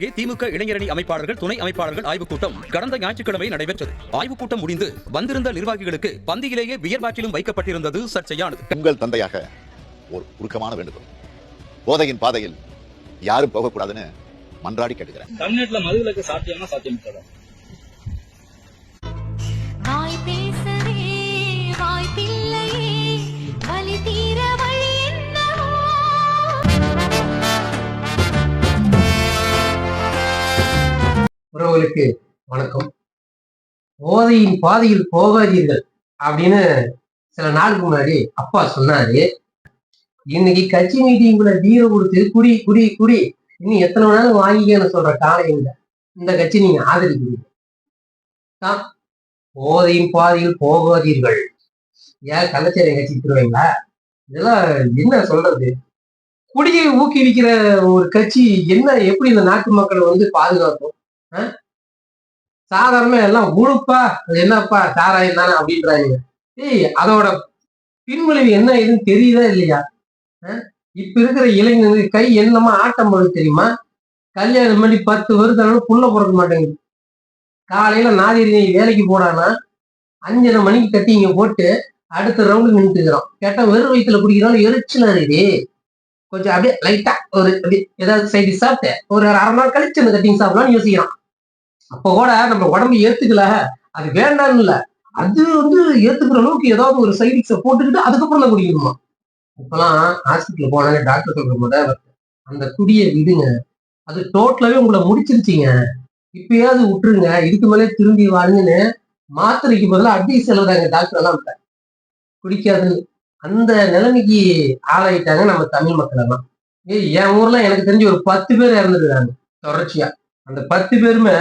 இங்கே திமுக இளைஞரணி அமைப்பாளர்கள் துணை அமைப்பாளர்கள் ஆய்வுக் கூட்டம் கடந்த ஞாயிற்றுக்கிழமை நடைபெற்றது. ஆய்வுக் கூட்டம் முடிந்து வந்திருந்த நிர்வாகிகளுக்கு பந்தியிலேயே பியர் பாட்டிலும் வைக்கப்பட்டிருந்தது சர்ச்சையானது. உங்கள் தந்தையாக ஒரு உருக்கமான வேண்டுகோள். போதையின் பாதையில் யாரும் போகக்கூடாதுன்னு மன்றாடி கேட்டுக்கிறேன். தமிழ்நாட்டுல மதுவிலக்கு சாத்தியமா சாத்தியம் உறவுகளுக்கு வணக்கம். போதையின் பாதையில் போகாதீர்கள் அப்படின்னு சில நாளுக்கு முன்னாடி அப்பா சொன்னாரு. இன்னைக்கு கட்சி மீட்டிங்குள்ள தீர கொடுத்து குடி குடி குடி. இன்னும் எத்தனை வேணாலும் வாங்கிக்கன்னு சொல்ற காலம் இல்லை இந்த கட்சி நீங்க ஆதரிக்கிறீங்க. போதையின் பாதையில் போகாதீர்கள். ஏன் கள்ளச்சேரி கட்சி திருவீங்களா இதெல்லாம் என்ன சொல்றது? குடியை ஊக்குவிக்கிற ஒரு கட்சி என்ன? எப்படி இந்த நாட்டு மக்களை வந்து பாதுகாக்கும்? சாதாரணமா எல்லாம் உழுப்பா அது என்னப்பா சாராயம் தானே அப்படின்றாங்க. ஏய் அதோட பின்விளைவு என்ன ஏதுன்னு தெரியுதா இல்லையா? இப்ப இருக்கிற இளைஞர்களுக்கு கை என்னமா ஆட்டம் போது தெரியுமா? கல்யாணம் பண்ணி பத்து வருஷம் புள்ள பிறக்க மாட்டேங்குது. காலையில நாதிரி நீ வேலைக்கு போடானா? அஞ்சரை மணிக்கு கட்டி இங்க போட்டு அடுத்த ரவுண்டு நின்றுக்கிறோம் கேட்டா வெறும் வயிற்றுல குடிக்கிறாலும் எரிச்சலா இருக்கு கொஞ்சம் அப்படியே லைட்டா ஒரு அப்படியே ஏதாவது சைடு சாப்பிட்டேன். ஒரு அரை நாள் கழிச்சு அந்த கட்டிங் சாப்பிடலாம்னு யோசிக்கிறான். அப்ப கூட நம்ம உடம்பு ஏத்துக்கல. அது வேண்டாம்னு இல்ல. அது வந்து ஏத்துக்கிற அளவுக்கு ஏதாவது ஒரு சைடிக்ஸை போட்டுக்கிட்டு அதுக்கப்புறம் தான் குடிக்கணுமா? இப்பெல்லாம் ஹாஸ்பிட்டல் போனாலே டாக்டர் சொல்ற மாதிரி அந்த குடியை விடுங்க. அது டோட்டலாவே உங்களை முடிச்சிருச்சிங்க. இப்பயாவது விட்டுருங்க. இதுக்கு மேலே திரும்பி வாழுங்கன்னு மாத்திரைக்கு பதிலாக அட்வைஸ் எழுதுறாங்க டாக்டர் எல்லாம் குடிக்காது. குடிக்காதுன்னு அந்த நிலைமைக்கு ஆளாயிட்டாங்க நம்ம தமிழ் மக்கள் எல்லாம். ஏய் என் ஊர்ல எனக்கு தெரிஞ்சு ஒரு பத்து பேர் இறந்துருக்காங்க. தொடர்ச்சியா. அந்த பத்து பேருமே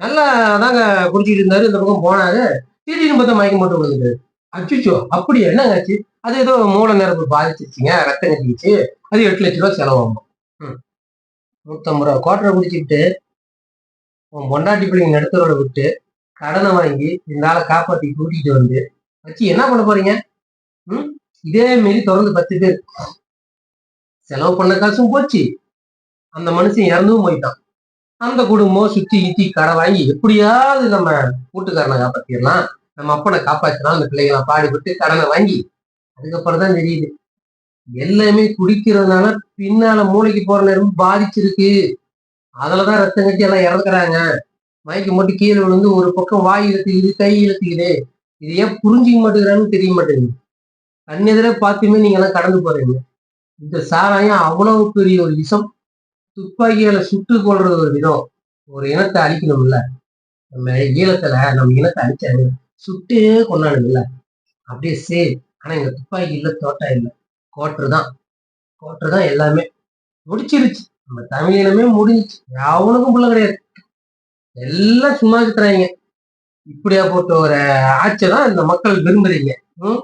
நல்லா தாங்க குடிச்சிட்டு இருந்தாரு. இந்த பக்கம் போனாரு. திடீர்னு பார்த்தா மயக்கம் போட்டு விழுந்துட்டாரு அச்சுச்சோ அப்படி என்னங்க ஆச்சு அது ஏதோ மூல நரம்பு பாதிச்சிருச்சுங்க. ரத்தம் கட்டிச்சு அது எட்டு லட்ச ரூபா செலவாகும். ம். நூற்றம்பது ரூபா. கோட்டரை குடிச்சிக்கிட்டு உன் பொண்டாட்டி பிள்ளைங்க நடுத்தரோட விட்டு கடனை வாங்கி இந்த ஆளை காப்பாற்றி கூட்டிட்டு வந்து வச்சு என்ன பண்ண போறீங்க? ம்? இதே மாரி தொடர்ந்து பத்து பேர். செலவு பண்ண காசும் போச்சு. அந்த மனுஷன் இறந்தும் போயிட்டான். அந்த குடும்பம் சுத்தி கித்தி கடை வாங்கி எப்படியாவது நம்ம கூட்டுக்காரனை காப்பாத்திடலாம். நம்ம அப்பனை காப்பாற்றலாம் அந்த பிள்ளைகளை பாடுபட்டு கடனை வாங்கி அதுக்கப்புறம் தான் தெரியுது. எல்லாமே குடிக்கிறதுனால பின்னால மூளைக்கு போற நேரம் பாதிச்சிருக்கு. அதுலதான் ரத்தம் கட்டி எல்லாம் இறந்துக்கிறாங்க. மயக்கம் மட்டும் கீழே விழுந்து ஒரு பக்கம் வாய் இழுத்துக்குது கை இழுத்துக்குது. இது ஏன் புரிஞ்சிக்க மாட்டேங்கிறான்னு தெரிய மாட்டேங்குது. கண்ணெதிரே பார்த்துமே நீங்க எல்லாம் கடந்து போறீங்க. இந்த சாராயம் அவ்வளவு பெரிய ஒரு விஷம். துப்பாக்கியால சுட்டு கொள்றது ஒரு விதம் ஒரு இனத்தை அழிக்கணும்ல. நம்ம ஈழத்துல நம்ம இனத்தை அழிச்சாங்க சுட்டு கொண்டாடுங்கல்ல அப்படியே சேர் ஆனா எங்க துப்பாக்கி இல்ல தோட்டா இல்ல. கோட்ரு தான். கோட்ரு தான் எல்லாமே. முடிச்சிருச்சு. நம்ம தமிழினமே முடிஞ்சிச்சு. அவனுக்கும் பிள்ளை கிடையாது. எல்லாம் சும்மா இருக்கிறாங்க. இப்படியா போட்ட ஒரு ஆட்சியை தான் இந்த மக்கள் விரும்புறீங்க. ம்?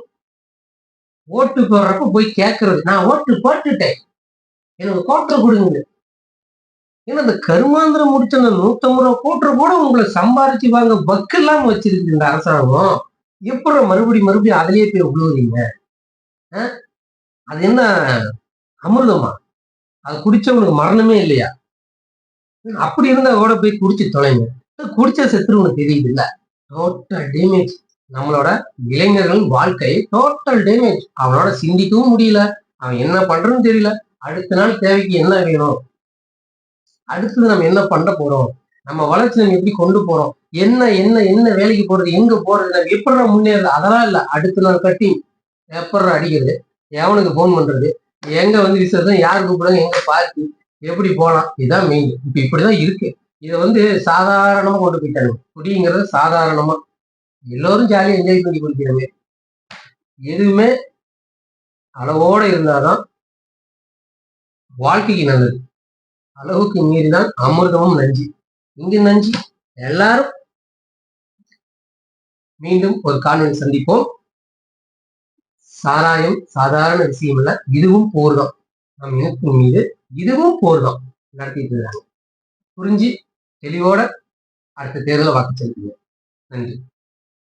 ஓட்டு போடுறப்ப போய் கேட்கறது நான் ஓட்டு போட்டுட்டேன். எனக்கு கோட்டை கொடுங்க. ஏன்னா இந்த கருமாந்திரம் முடிச்ச அந்த நூத்தம்பது ரூபா கூட்டுற கூட உங்களை சம்பாரிச்சு வாங்க பக்கு இல்லாம வச்சிருக்கு இந்த அரசாங்கம். எப்படி மறுபடி மறுபடியும் அதிலேயே போய் விழுவுறீங்க அது என்ன அமிர்தமா? அது குடிச்சவனுக்கு மரணமே இல்லையா? அப்படி இருந்தா கூட போய் குடிச்சு தொலைங்க. குடிச்ச செத்துருவனுக்கு தெரியுது இல்ல? டோட்டல் டேமேஜ் நம்மளோட இளைஞர்கள் வாழ்க்கை டோட்டல் டேமேஜ் அவனோட சிந்திக்கவும் முடியல. அவன் என்ன பண்றதுன்னு தெரியல. அடுத்த நாள் தேவைக்கு என்ன வேணும்? அடுத்தது நம்ம என்ன பண்ண போறோம்? நம்ம வளர்ச்சி நம்ம எப்படி கொண்டு போறோம்? என்ன என்ன என்ன வேலைக்கு போறது? எங்க போறது? நம்ம எப்படி முன்னேறது? அதெல்லாம் இல்ல. அடுத்த நாள் கட்டி எப்பறம் அடிக்கிறது. எவனுக்கு போன் பண்றது? எங்க வந்து விசேஷம் யார் கூப்பிடுறாங்க? எங்க பார்த்து எப்படி போலாம் இதுதான் மெயின் இப்ப இப்படிதான் இருக்கு. இதை வந்து சாதாரணமா கொண்டு போயிட்டாங்க. குடிங்கிறது சாதாரணமா. எல்லோரும் ஜாலியா என்ஜாய் பண்ணி குடிக்கிறாங்க. எதுவுமே அளவோட இருந்தாதான் வாழ்க்கைக்கு நல்லது. அளவுக்கு மீறிதான் அமிர்தமும் நஞ்சு. இங்கு நஞ்சு. எல்லாரும் மீண்டும் ஒரு காணொலி சந்திப்போம். சாராயம் சாதாரண விஷயம் இல்ல இதுவும் போர்தான் நம் இனத்தின் மீது இதுவும் போர்தான் நடத்திட்டு இருக்காங்க புரிஞ்சு தெளிவோட அடுத்த தேர்தலை வாக்கு செலுத்துங்க நன்றி.